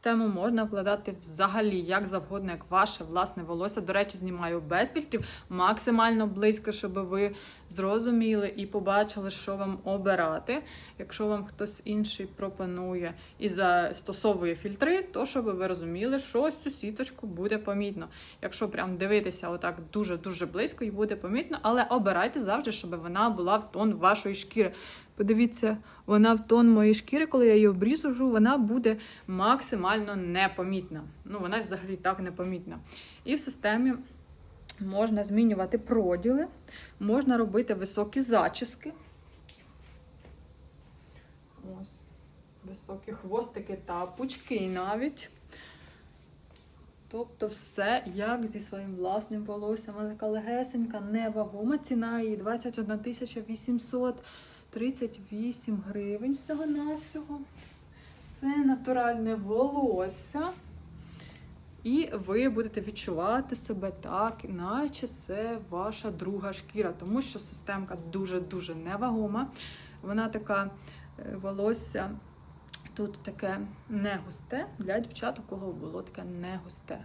Тему можна вкладати взагалі як завгодно, як ваше власне волосся. До речі, знімаю без фільтрів максимально близько, щоб ви зрозуміли і побачили, що вам обирати. Якщо вам хтось інший пропонує і застосовує фільтри, то щоб ви розуміли, що ось цю сіточку буде помітно. Якщо прям дивитися отак дуже-дуже близько, і буде помітно, але обирайте завжди, щоб вона була в тон вашої шкіри. Подивіться, вона в тон моєї шкіри, коли я її обрізужу, вона буде максимально непомітна. Ну, вона взагалі так непомітна. І в системі можна змінювати проділи, можна робити високі зачіски. Ось, високі хвостики та пучки навіть. Тобто все як зі своїм власним волоссям. Вона така легесенька, невагома. Ціна її 21 838 гривень всього-навсього. Це натуральне волосся. І ви будете відчувати себе так, наче це ваша друга шкіра, тому що системка дуже-дуже невагома. Вона така е, волосся тут таке не густе для дівчат, у кого було таке не густе.